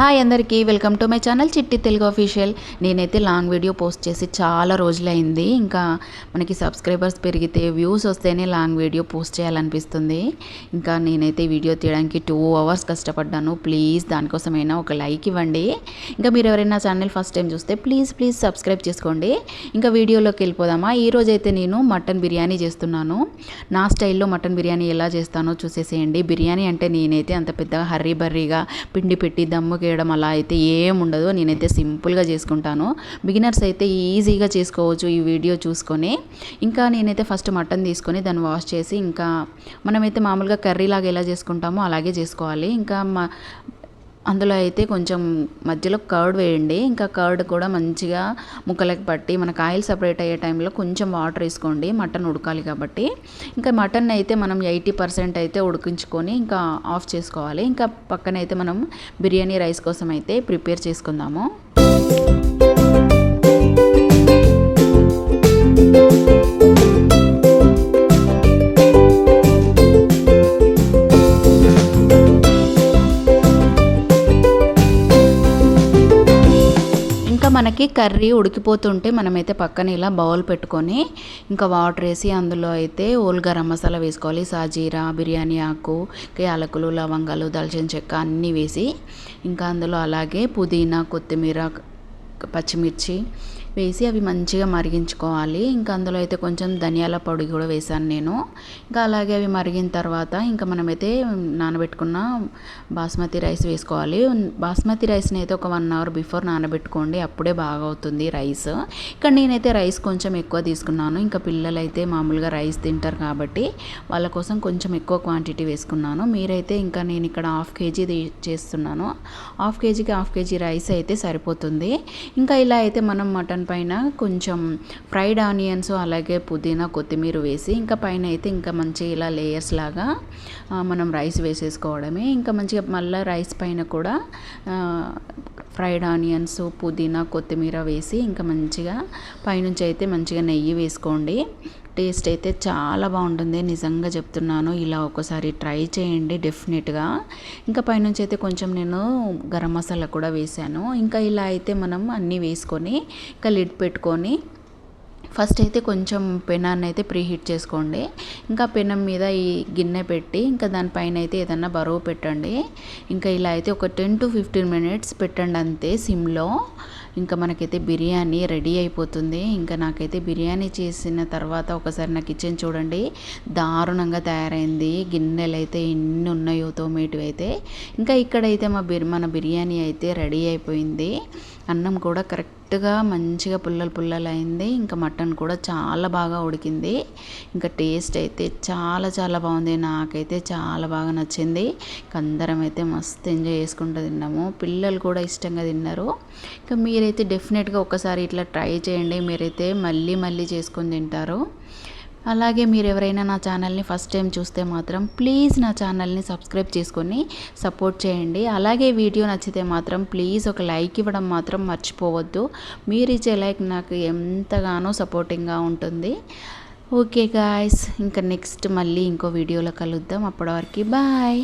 Hi అందరికీ welcome to my channel Chitti Telugu official. నేనైతే long video post చేసి చాలా రోజులైంది. ఇంకా మనకి సబ్స్క్రైబర్స్ పెరిగితే వ్యూస్ వస్తేనే లాంగ్ వీడియో పోస్ట్ చేయాలనిపిస్తుంది. ఇంకా నేనైతే వీడియో తీయడానికి టూ అవర్స్ కష్టపడ్డాను. ప్లీజ్ దానికోసమైనా ఒక లైక్ ఇవ్వండి. ఇంకా మీరు ఎవరైనా ఛానల్ ఫస్ట్ టైం చూస్తే ప్లీజ్ ప్లీజ్ సబ్స్క్రైబ్ చేసుకోండి. ఇంకా వీడియోలోకి వెళ్ళిపోదామా? ఈరోజైతే నేను మటన్ బిర్యానీ చేస్తున్నాను. నా స్టైల్లో మటన్ బిర్యానీ ఎలా చేస్తానో చూసేసేయండి. బిర్యానీ అంటే నేనైతే అంత పెద్దగా హర్రీ బర్రీగా పిండి పెట్టి దమ్ముకి చేయడం అలా అయితే ఏం ఉండదు నేనైతే సింపుల్గా చేసుకుంటాను. బిగినర్స్ అయితే ఈజీగా చేసుకోవచ్చు ఈ వీడియో చూసుకొని. ఇంకా నేనైతే ఫస్ట్ మటన్ తీసుకొని దాన్ని వాష్ చేసి ఇంకా మనమైతే మామూలుగా కర్రీలాగా ఎలా చేసుకుంటామో అలాగే చేసుకోవాలి. ఇంకా మా అందులో అయితే కొంచెం మధ్యలో కర్డ్ వేయండి. ఇంకా కర్డ్ కూడా మంచిగా ముక్కలకి పట్టి మనకు ఆయిల్ సపరేట్ అయ్యే టైంలో కొంచెం వాటర్ వేసుకోండి. మటన్ ఉడకాలి కాబట్టి. ఇంకా మటన్ అయితే మనం ఎయిటీ పర్సెంట్ అయితే ఉడికించుకొని ఇంకా ఆఫ్ చేసుకోవాలి. ఇంకా పక్కన అయితే మనం బిర్యానీ రైస్ కోసం అయితే ప్రిపేర్ చేసుకుందాము. మనకి కర్రీ ఉడికిపోతుంటే మనమైతే పక్కన ఇలా బౌల్ పెట్టుకొని ఇంకా వాటర్ వేసి అందులో అయితే ఓల్ గరం మసాలా వేసుకోవాలి. సాజీరా బిర్యానీ ఆకు యాలకులు లవంగాలు దాల్చిన చెక్క అన్నీ వేసి ఇంకా అందులో అలాగే పుదీనా కొత్తిమీర పచ్చిమిర్చి వేసి అవి మంచిగా మరిగించుకోవాలి. ఇంకా అందులో అయితే కొంచెం ధనియాల పొడి కూడా వేసాను నేను. ఇంకా అలాగే అవి మరిగిన తర్వాత ఇంకా మనమైతే నానబెట్టుకున్న బాస్మతి రైస్ వేసుకోవాలి. బాస్మతి రైస్ని అయితే ఒక వన్ అవర్ బిఫోర్ నానబెట్టుకోండి. అప్పుడే బాగా అవుతుంది రైస్. ఇక్కడ నేనైతే రైస్ కొంచెం ఎక్కువ తీసుకున్నాను. ఇంకా పిల్లలైతే మామూలుగా రైస్ తింటారు కాబట్టి వాళ్ళ కోసం కొంచెం ఎక్కువ క్వాంటిటీ వేసుకున్నాను. మీరైతే ఇంకా నేను ఇక్కడ హాఫ్ కేజీ చేస్తున్నాను. హాఫ్ కేజీకి హాఫ్ కేజీ రైస్ అయితే సరిపోతుంది. ఇంకా ఇలా అయితే మనం మటన్ పైన కొంచెం ఫ్రైడ్ ఆనియన్స్ అలాగే పుదీనా కొత్తిమీర వేసి ఇంకా పైన అయితే ఇంకా మంచి ఇలా లేయర్స్ లాగా మనం రైస్ వేసేసుకోవడమే. ఇంకా మంచిగా మళ్ళీ రైస్ పైన కూడా ఫ్రైడ్ ఆనియన్స్ పుదీనా కొత్తిమీర వేసి ఇంకా మంచిగా పైనుంచి అయితే మంచిగా నెయ్యి వేసుకోండి. టేస్ట్ అయితే చాలా బాగుంటుంది. నిజంగా చెప్తున్నాను ఇలా ఒకసారి ట్రై చేయండి డెఫినెట్గా. ఇంకా పైనుంచి అయితే కొంచెం నేను గరం మసాలా కూడా వేసాను. ఇంకా ఇలా అయితే మనం అన్నీ వేసుకొని ఇంకా లిడ్ పెట్టుకొని ఫస్ట్ అయితే కొంచెం పెనాన్ని అయితే ప్రీ హీట్ చేసుకోండి. ఇంకా పెనం మీద ఈ గిన్నె పెట్టి ఇంకా దానిపైన అయితే ఏదన్నా బరువు పెట్టండి. ఇంకా ఇలా అయితే ఒక టెన్ టు ఫిఫ్టీన్ మినిట్స్ పెట్టండి అంతే సిమ్లో. ఇంకా మనకైతే బిర్యానీ రెడీ అయిపోతుంది. ఇంకా నాకైతే బిర్యానీ చేసిన తర్వాత ఒకసారి నా కిచెన్ చూడండి. దారుణంగా తయారైంది. గిన్నెలు అయితే ఎన్ని ఉన్నాయో తోమేటివి అయితే. ఇంకా ఇక్కడైతే మా బిర్ మన బిర్యానీ అయితే రెడీ అయిపోయింది. అన్నం కూడా కరెక్ట్గా మంచిగా పుల్లలు పుల్లలు అయింది ఇంకా మటన్ కూడా చాలా బాగా ఉడికింది. ఇంకా టేస్ట్ అయితే చాలా చాలా బాగుంది. నాకైతే చాలా బాగా నచ్చింది. అందరం అయితే మస్తు ఎంజాయ్ చేసుకుంటూ తిన్నాము. పిల్లలు కూడా ఇష్టంగా తిన్నారు. ఇంకా మీరైతే డెఫినెట్గా ఒకసారి ఇట్లా ట్రై చేయండి. మీరైతే మళ్ళీ మళ్ళీ చేసుకొని తింటారు. అలాగే మీరు ఎవరైనా నా ఛానల్ని ఫస్ట్ టైం చూస్తే మాత్రం ప్లీజ్ నా ఛానల్ని సబ్స్క్రైబ్ చేసుకొని సపోర్ట్ చేయండి. అలాగే వీడియో నచ్చితే మాత్రం ప్లీజ్ ఒక లైక్ ఇవ్వడం మాత్రం మర్చిపోవద్దు. మీరు ఇచ్చే లైక్ నాకు ఎంతగానో సపోర్టింగ్గా ఉంటుంది. ఓకే గాయస్ ఇంకా నెక్స్ట్ మళ్ళీ ఇంకో వీడియోలో కలుద్దాం. అప్పటివరకు బాయ్.